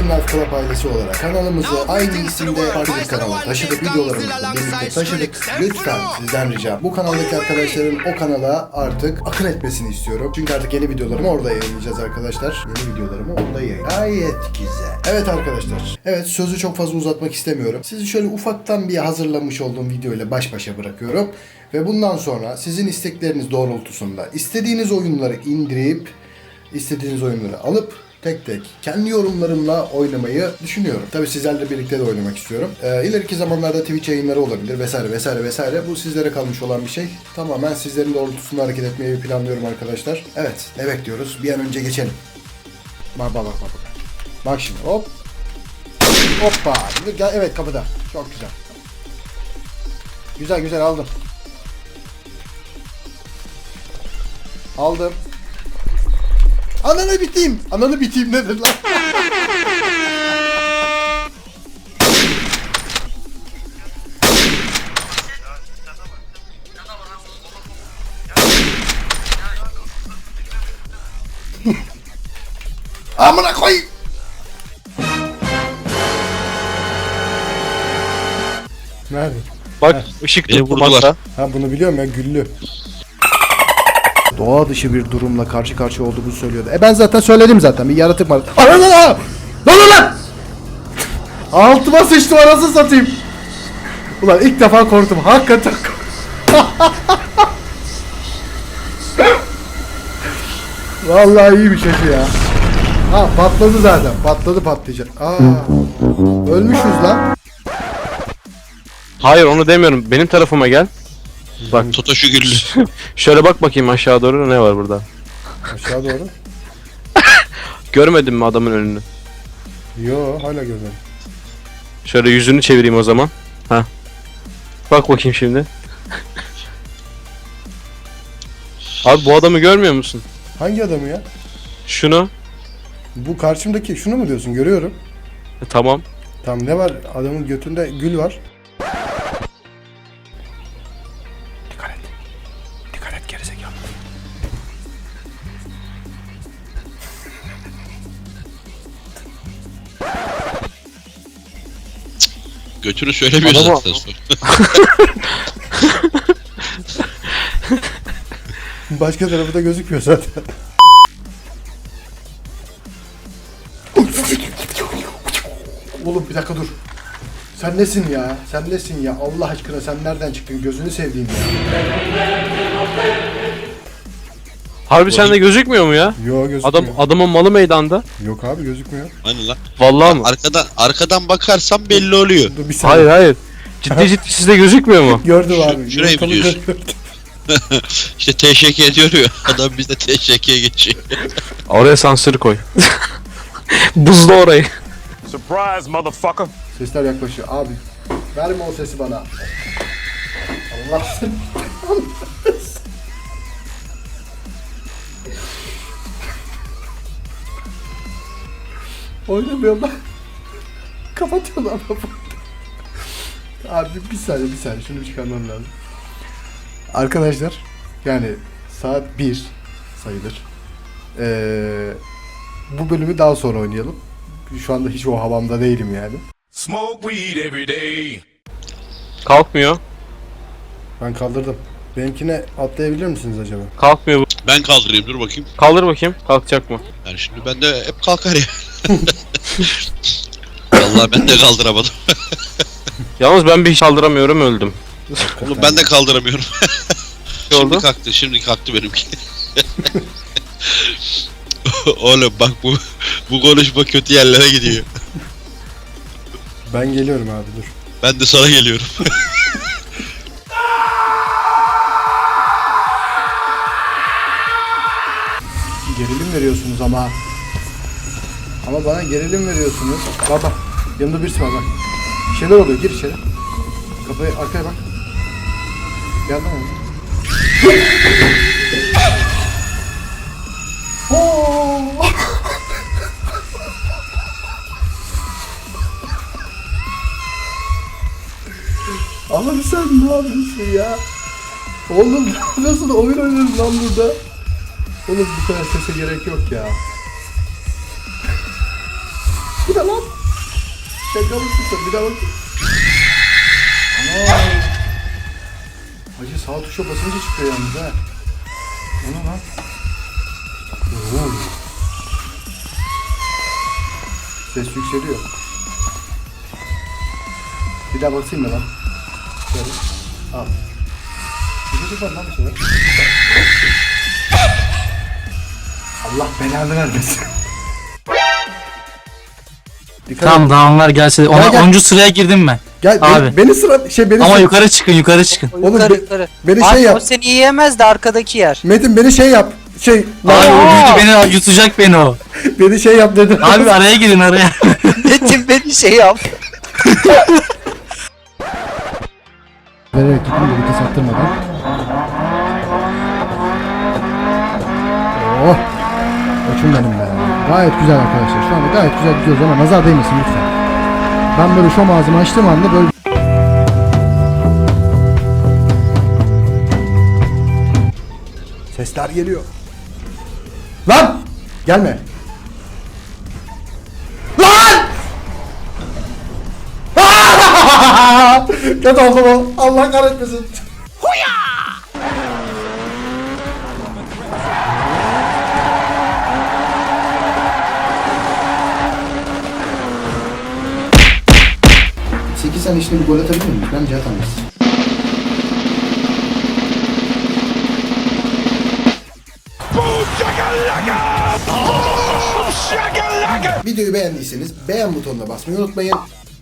Game Life Club ailesi olarak kanalımızı aynı isimde farklı bir kanala taşıdık. Videolarımızı birlikte taşıdık. Lütfen sizden ricam bu kanaldaki arkadaşların o kanala artık akın etmesini istiyorum. Çünkü artık yeni videolarımı orada yayınlayacağız arkadaşlar. Yeni videolarımı orada yayın. Gayet güzel. Evet arkadaşlar. Evet sözü çok fazla uzatmak istemiyorum. Sizi şöyle ufaktan bir hazırlamış olduğum video ile baş başa bırakıyorum. Ve bundan sonra sizin istekleriniz doğrultusunda istediğiniz oyunları indirip istediğiniz oyunları alıp tek tek kendi yorumlarımla oynamayı düşünüyorum. Tabii sizlerle birlikte de oynamak istiyorum. Ee, ileriki zamanlarda Twitch yayınları olabilir vesaire vesaire vesaire. Bu sizlere kalmış olan bir şey. Tamamen sizlerin doğrultusunda hareket etmeyi planlıyorum arkadaşlar. Evet, ne bekliyoruz? Bir an önce geçelim. Bak bak bak bak. Bak, şimdi hop. Hoppa. Gel, evet kapıda. Çok güzel. Güzel güzel aldım. Aldım. Ananı biteyim. Ananı biteyim nedir lan? Amına koy. Nerede? Bak ışık Beni tuttu vurdular. masa. Ha bunu biliyorum ya güllü. Doğa dışı bir durumla karşı karşıya olduğumuzu söylüyordu. E ben zaten söyledim zaten bir yaratık var. Ana lan lan! Lan lan! Altıma sıçtım anasını satayım. Ulan ilk defa korktum. Hakikaten. Vallahi iyi bir şey ya. Ha patladı zaten. Patladı patlayacak. Aa. Ölmüşüz lan. Hayır onu demiyorum. Benim tarafıma gel. Bak Totoşu güllü. şöyle bak bakayım aşağı doğru ne var burada. Aşağı doğru. Görmedin mi adamın önünü? Yo hala görmedim. Şöyle yüzünü çevireyim o zaman. Ha. Bak bakayım şimdi. Abi bu adamı görmüyor musun? Hangi adamı ya? Şunu. Bu karşımdaki şunu mu diyorsun? Görüyorum. E, tamam. Tam ne var? Adamın götünde gül var. Götünü söylemiyor Adama- zaten sonra. Başka tarafı da gözükmüyor zaten. Oğlum bir dakika dur. Sen nesin ya? Sen nesin ya? Allah aşkına sen nereden çıktın? Gözünü sevdiğim ya. Harbi sende gözükmüyor mu ya? Yo gözükmüyor. Adam adamın malı meydanda. Yok abi gözükmüyor. Hani lan. Vallahi mı? Arkadan arkadan bakarsam belli oluyor. Dur bir saniye. Hayır hayır. Ciddi ciddi sizde gözükmüyor mu? Gördüm abi. şurayı biliyorsun. İşte teşekkür ediyor ya. Adam bizde teşekküre geçiyor. Oraya sansür koy. Buzla orayı. Surprise, motherfucker. Sesler yaklaşıyor. Abi verme o sesi bana. Allah lan. Kapatıyorlar. Abi bir saniye bir saniye şunu bir çıkarmam lazım. Arkadaşlar yani saat 1 sayılır. Ee, bu bölümü daha sonra oynayalım. Şu anda hiç o havamda değilim yani. Smoke weed every day. Kalkmıyor. Ben kaldırdım. Benimkine atlayabilir misiniz acaba? Kalkmıyor bu. Ben kaldırayım dur bakayım. Kaldır bakayım. Kalkacak mı? Yani şimdi ben de hep kalkar ya. Vallahi ben de kaldıramadım. Yalnız ben bir kaldıramıyorum öldüm. Oğlum ben de kaldıramıyorum. Ne şimdi oldu? kalktı, şimdi kalktı benimki. Oğlum bak bu bu konuşma kötü yerlere gidiyor. Ben geliyorum abi dur. Ben de sana geliyorum. Gerilim veriyorsunuz ama. Ama bana gerilim veriyorsunuz. Bak bak. Yanımda birisi var bak. Şeyler oluyor. Gir içeri. Kapıyı arkaya bak. Oğlum. Oo! Abi sen ne yapıyorsun ya? Oğlum nasıl oyun oynarız lan burada? Oğlum bu kadar sese gerek yok ya. Şaka sen? Bir daha bak. Ana. Hacı sağ tuşa basınca çıkıyor yalnız ha. O lan? Oo. Ses yükseliyor. Bir daha basayım mı lan? Şöyle. Al. Bir şey lan bir şeyler. Allah belanı vermesin. Dikkat. Tamam dağımlar gelse. Ona Gel, gel. 10. sıraya girdim ben. Gel Abi. beni, beni sıra şey beni Ama sıra- yukarı çıkın yukarı çıkın. Oğlum yukarı be- yukarı. beni Ay, şey yap. O seni yiyemez de arkadaki yer. Metin beni şey yap. Şey Abi o Aa! büyüdü beni yutacak beni o. beni şey yap dedim. Abi araya girin araya. Metin beni şey yap. Vererek gittim de vites attırmadan. Oh. Koçum benim be. Gayet güzel arkadaşlar. Şu anda gayet güzel gidiyoruz ama nazar değmesin lütfen. Ben böyle şom ağzımı açtığım anda böyle Sesler geliyor. Lan! Gelme. Lan! Kötü oldu bu. Allah kahretmesin. Sen işte bir gol atabilir miyim? Ben Cihat Anlasın. Videoyu beğendiyseniz beğen butonuna basmayı unutmayın.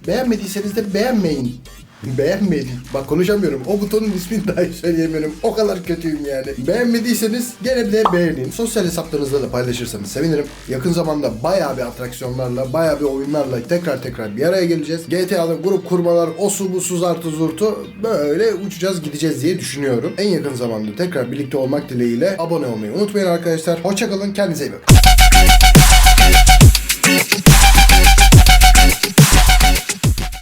Beğenmediyseniz de beğenmeyin. Beğenmeyin. Bak konuşamıyorum. O butonun ismini dahi söyleyemiyorum. O kadar kötüyüm yani. Beğenmediyseniz gene de beğenin. Sosyal hesaplarınızda da paylaşırsanız sevinirim. Yakın zamanda bayağı bir atraksiyonlarla, bayağı bir oyunlarla tekrar tekrar bir araya geleceğiz. GTA'da grup kurmalar, o su bu su zartı zurtu böyle uçacağız gideceğiz diye düşünüyorum. En yakın zamanda tekrar birlikte olmak dileğiyle abone olmayı unutmayın arkadaşlar. Hoşçakalın. Kendinize iyi bakın.